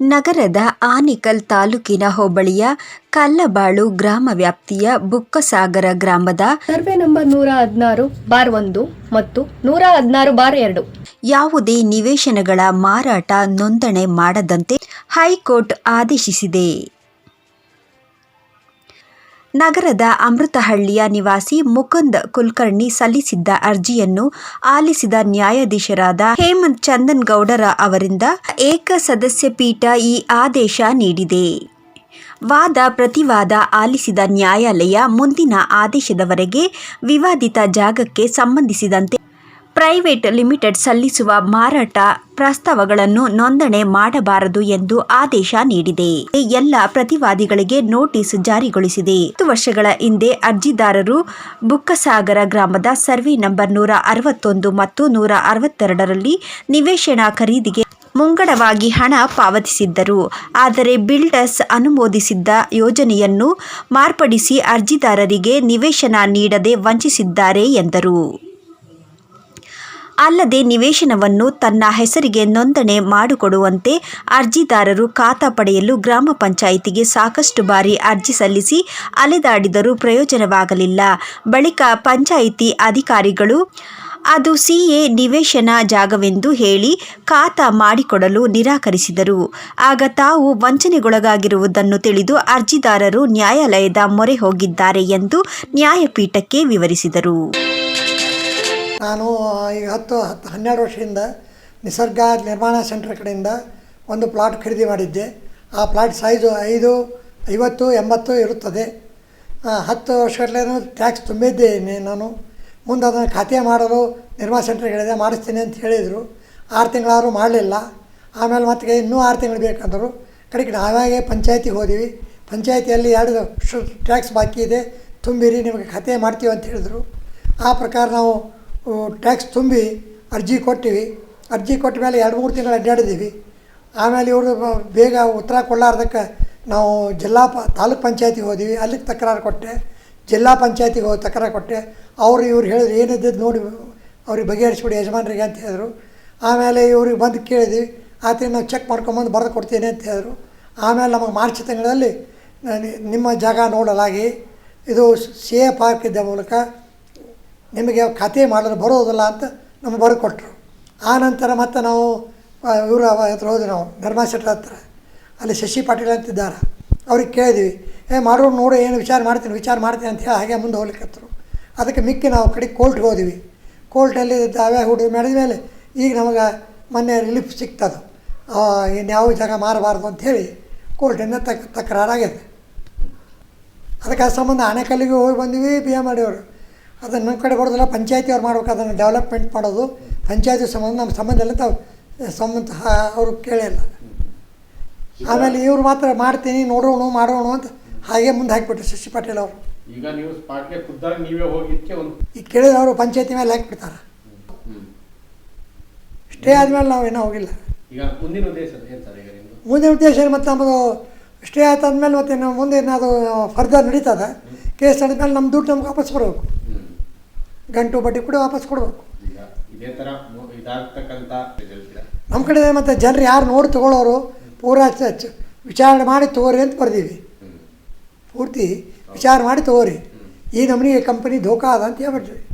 ನಗರದ ಆನಿಕಲ್ ತಾಲೂಕಿನ ಹೋಬಳಿಯ ಕಲ್ಲಬಾಳು ಗ್ರಾಮ ವ್ಯಾಪ್ತಿಯ ಬುಕ್ಕಸಾಗರ ಗ್ರಾಮದ ಸರ್ವೆ ನಂಬರ್ ನೂರ ಹದಿನಾರು ಬಾರ್ ಒಂದು ಮತ್ತು ನೂರ ಹದಿನಾರು ಬಾರ್ ಎರಡು. ಯಾವುದೇ ನಿವೇಶನಗಳ ಮಾರಾಟ ನೋಂದಣಿ ಮಾಡದಂತೆ ಹೈಕೋರ್ಟ್ ಆದೇಶಿಸಿದೆ. ನಗರದ ಅಮೃತಹಳ್ಳಿಯ ನಿವಾಸಿ ಮುಕುಂದ್ ಕುಲಕರ್ಣಿ ಸಲ್ಲಿಸಿದ್ದ ಅರ್ಜಿಯನ್ನು ಆಲಿಸಿದ ನ್ಯಾಯಾಧೀಶರಾದ ಹೇಮಂತ್ ಚಂದನ್ ಗೌಡರ ಅವರಿಂದ ಏಕಸದಸ್ಯ ಪೀಠ ಈ ಆದೇಶ ನೀಡಿದೆ. ವಾದ ಪ್ರತಿವಾದ ಆಲಿಸಿದ ನ್ಯಾಯಾಲಯ ಮುಂದಿನ ಆದೇಶದವರೆಗೆ ವಿವಾದಿತ ಜಾಗಕ್ಕೆ ಸಂಬಂಧಿಸಿದಂತೆ ಪ್ರೈವೇಟ್ ಲಿಮಿಟೆಡ್ ಸಲ್ಲಿಸುವ ಮಾರಾಟ ಪ್ರಸ್ತಾವಗಳನ್ನು ನೋಂದಣಿ ಮಾಡಬಾರದು ಎಂದು ಆದೇಶ ನೀಡಿದೆ. ಎಲ್ಲ ಪ್ರತಿವಾದಿಗಳಿಗೆ ನೋಟಿಸ್ ಜಾರಿಗೊಳಿಸಿದೆ. ಹತ್ತು ವರ್ಷಗಳ ಹಿಂದೆ ಅರ್ಜಿದಾರರು ಬುಕ್ಕಸಾಗರ ಗ್ರಾಮದ ಸರ್ವೆ ನಂಬರ್ ನೂರ ಅರವತ್ತೊಂದು ಮತ್ತು ನೂರ ಅರವತ್ತೆರಡರಲ್ಲಿ ನಿವೇಶನ ಖರೀದಿಗೆ ಮುಂಗಡವಾಗಿ ಹಣ ಪಾವತಿಸಿದ್ದರು. ಆದರೆ ಬಿಲ್ಡರ್ಸ್ ಅನುಮೋದಿಸಿದ್ದ ಯೋಜನೆಯನ್ನು ಮಾರ್ಪಡಿಸಿ ಅರ್ಜಿದಾರರಿಗೆ ನಿವೇಶನ ನೀಡದೆ ವಂಚಿಸಿದ್ದಾರೆ ಎಂದರು. ಅಲ್ಲದೆ ನಿವೇಶನವನ್ನು ತನ್ನ ಹೆಸರಿಗೆ ನೋಂದಣಿ ಮಾಡಿಕೊಡುವಂತೆ ಅರ್ಜಿದಾರರು ಖಾತಾ ಪಡೆಯಲು ಗ್ರಾಮ ಪಂಚಾಯಿತಿಗೆ ಸಾಕಷ್ಟು ಬಾರಿ ಅರ್ಜಿ ಸಲ್ಲಿಸಿ ಅಲೆದಾಡಿದರೂ ಪ್ರಯೋಜನವಾಗಲಿಲ್ಲ. ಬಳಿಕ ಪಂಚಾಯಿತಿ ಅಧಿಕಾರಿಗಳು, ಅದು ಸಿಎ ನಿವೇಶನ ಜಾಗವೆಂದು ಹೇಳಿ ಖಾತಾ ಮಾಡಿಕೊಡಲು ನಿರಾಕರಿಸಿದರು. ಆಗ ತಾವು ವಂಚನೆಗೊಳಗಾಗಿರುವುದನ್ನು ತಿಳಿದು ಅರ್ಜಿದಾರರು ನ್ಯಾಯಾಲಯದ ಮೊರೆ ಹೋಗಿದ್ದಾರೆ ಎಂದು ನ್ಯಾಯಪೀಠಕ್ಕೆ ವಿವರಿಸಿದರು. ನಾನು ಈಗ ಹತ್ತು ಹತ್ತು, ಹನ್ನೆರಡು ವರ್ಷದಿಂದ ನಿಸರ್ಗ ನಿರ್ಮಾಣ ಸೆಂಟರ್ ಕಡೆಯಿಂದ ಒಂದು ಪ್ಲಾಟ್ ಖರೀದಿ ಮಾಡಿದ್ದೆ. ಆ ಪ್ಲಾಟ್ ಸೈಜು ಐದು, ಐವತ್ತು, ಎಂಬತ್ತು ಇರುತ್ತದೆ. ಹತ್ತು ವರ್ಷಗಳೇನು ಟ್ಯಾಕ್ಸ್ ತುಂಬಿದ್ದೇನೆ ನಾನು. ಮುಂದೆ ಅದನ್ನು ಖಾತೆ ಮಾಡಲು ನಿರ್ಮಾಣ ಸೆಂಟರ್ ಕಡೆಯಿಂದ ಮಾಡಿಸ್ತೀನಿ ಅಂತ ಹೇಳಿದರು. ಆರು ತಿಂಗಳಾದರೂ ಮಾಡಲಿಲ್ಲ. ಆಮೇಲೆ ಮತ್ತೆ ಇನ್ನೂ ಆರು ತಿಂಗಳು ಬೇಕಂದರು. ಕಡೆಗೆ ನಾವಾಗೆ ಪಂಚಾಯತಿಗೆ ಹೋದಿವಿ. ಪಂಚಾಯತಿಯಲ್ಲಿ ಎರಡು ಟ್ಯಾಕ್ಸ್ ಬಾಕಿ ಇದೆ. ತುಂಬಿರಿ, ನಿಮಗೆ ಖಾತೆ ಮಾಡ್ತೀವಿ ಅಂತ ಹೇಳಿದರು. ಆ ಪ್ರಕಾರ ನಾವು ಟ್ಯಾಕ್ಸ್ ತುಂಬಿ ಅರ್ಜಿ ಕೊಟ್ಟಿವಿ. ಅರ್ಜಿ ಕೊಟ್ಟ ಮೇಲೆ ಎರಡು, ಮೂರು ತಿಂಗಳು ಅಡ್ಡಾಡಿದ್ದೀವಿ ಆಮೇಲೆ ಇವರು ಬೇಗ ಉತ್ತರ ಕೊಡಲಾರ್ದಕ್ಕೆ ನಾವು ಜಿಲ್ಲಾ ಪ, ತಾಲೂಕ್ ಪಂಚಾಯತಿಗೆ ಹೋದಿವಿ. ಅಲ್ಲಿಗೆ ತಕರಾರು ಕೊಟ್ಟೆ. ಜಿಲ್ಲಾ ಪಂಚಾಯತಿಗೆ ಹೋಗಿ ತಕರಾರು ಕೊಟ್ಟೆ. ಅವರು ಇವ್ರು ಹೇಳಿದ್ರು ಏನಿದ್ದದ್ದು ನೋಡಿ ಅವ್ರಿಗೆ ಬಗೆಹರಿಸ್ಬಿಡಿ ಯಜಮಾನರಿಗೆ ಅಂತ ಹೇಳಿದ್ರು. ಆಮೇಲೆ ಇವ್ರಿಗೆ ಬಂದು ಕೇಳಿದ್ವಿ. ಆತ ನಾವು ಚೆಕ್ ಮಾಡ್ಕೊಂಬಂದು ಬರೆದು ಕೊಡ್ತೀನಿ ಅಂತ ಹೇಳಿದ್ರು. ಆಮೇಲೆ ನಮಗೆ ಮಾರ್ಚ್ ತಿಂಗಳಲ್ಲಿ ನಿಮ್ಮ ಜಾಗ ನೋಡಲಾಗಿ ಇದು ಸಿ ಎ ಪಾರ್ಕ್ ಇದ್ದ ಮೂಲಕ ನಿಮಗೆ ಖಾತೆ ಮಾಡಲು ಬರೋದಿಲ್ಲ ಅಂತ ನಮ್ಗೆ ಬರ್ಕೊಟ್ರು. ಆ ನಂತರ ಮತ್ತೆ ನಾವು ಇವರು ಹತ್ರ ಹೋದ್ವಿ ನಾವು ಧರ್ಮಶೆಟ್ಟರ ಹತ್ರ. ಅಲ್ಲಿ ಶಶಿ ಪಾಟೀಲ್ ಅಂತಿದ್ದಾರೆ. ಅವ್ರಿಗೆ ಕೇಳಿದ್ವಿ, ಏ, ಮಾಡೋರು ನೋಡು ಏನು ವಿಚಾರ ಮಾಡ್ತೀನಿ ವಿಚಾರ ಮಾಡ್ತೀನಿ ಅಂತ ಹೇಳಿ ಹಾಗೆ ಮುಂದೆ ಹೋಗ್ಲಿಕ್ಕತ್ತರು ಅದಕ್ಕೆ ಮಿಕ್ಕಿ ನಾವು ಕಡೆ ಕೋರ್ಟ್ಗೆ ಹೋದ್ವಿ. ಕೋರ್ಟಲ್ಲಿ ದಾವೆ ಹುಡುಗಿ ಮಾಡಿದ ಮೇಲೆ ಈಗ ನಮಗೆ ಮೊನ್ನೆ ರಿಲೀಫ್ ಸಿಗ್ತದೆ ಇನ್ಯಾವ ಜಾಗ ಮಾರಬಾರ್ದು ಅಂಥೇಳಿ ಕೋರ್ಟಿಂದ ತಕ್, ತಕರಾರಾಗಿದೆ. ಅದಕ್ಕೆ ಆ ಸಂಬಂಧ ಆನೆಕಲ್ಲಿಗೆ ಹೋಗಿ ಬಂದ್ವಿ ಬಿ ಎ ಮಾಡಿಯವರು ಅದನ್ನು ನನ್ನ ಕಡೆ ಬರೋದಿಲ್ಲ. ಪಂಚಾಯತಿ ಅವ್ರು ಮಾಡ್ಬೇಕು ಅದನ್ನು ಡೆವಲಪ್ಮೆಂಟ್ ಮಾಡೋದು. ಪಂಚಾಯತಿ ಸಂಬಂಧ ನಮ್ಮ ಸಂಬಂಧ ಇಲ್ಲ ತಾವು ಸಂಬಂಧ ಅವರು ಕೇಳಿಲ್ಲ. ಆಮೇಲೆ ಇವ್ರು ಮಾತ್ರ ಮಾಡ್ತೀನಿ ನೋಡೋಣ ಮಾಡೋಣ ಅಂತ ಹಾಗೆ ಮುಂದೆ ಹಾಕಿಬಿಟ್ರು ಶಶಿ ಪಾಟೀಲ್ ಅವರು. ಈಗ ನೀವು ಸ್ಪಾಟ್ಗೆ ಖುದ್ದಾಗಿ ನೀವೇ ಹೋಗಿದ್ದಕ್ಕೆ ಒಂದು ಈಗ ಕೇಳಿದ್ರೆ ಅವರು ಪಂಚಾಯತಿ ಮೇಲೆ ಹಾಕಿಬಿಡ್ತಾರೆ ಸ್ಟೇ ಆದಮೇಲೆ ನಾವು ಇನ್ನೂ ಹೋಗಿಲ್ಲ. ಈಗ ಮುಂದಿನ ಉದ್ದೇಶ ಏನು ಸರ್ ಈಗ ನಿಮ್ಮದು ಮುಂದಿನ ಉದ್ದೇಶ ಏನು ಮತ್ತೆ ನಮ್ಮದು ಸ್ಟೇ ಆಯ್ತಾದ್ಮೇಲೆ ಮತ್ತೆ ನಾವು ಮುಂದೆ ಏನಾದರೂ ಫರ್ದರ್ ನಡೀತದೆ? ಕೇಸ್ ನಡೆದ್ಮೇಲೆ ನಮ್ಮ ದುಡ್ಡು ನಮ್ಗೆ ವಾಪಸ್ ಬರಬೇಕು. ಗಂಟು ಬಡ್ಡಿ ಕೂಡ ವಾಪಸ್ ಕೊಡಬೇಕು. ನಮ್ಮ ಕಡೆ ಮತ್ತು ಜನರು ಯಾರು ನೋಡಿ ತಗೊಳ್ಳೋರು ಪೂರಾ ವಿಚಾರಣೆ ಮಾಡಿ ತಗೋರಿ ಅಂತ ಬರ್ದೀವಿ. ಪೂರ್ತಿ ವಿಚಾರ ಮಾಡಿ ತಗೋರಿ. ಈ ನಮ್ಮನಿಗೆ ಕಂಪನಿ ಧೋಕಾ ಅದ ಅಂತ ಹೇಳ್ಬಿಟ್ರಿ.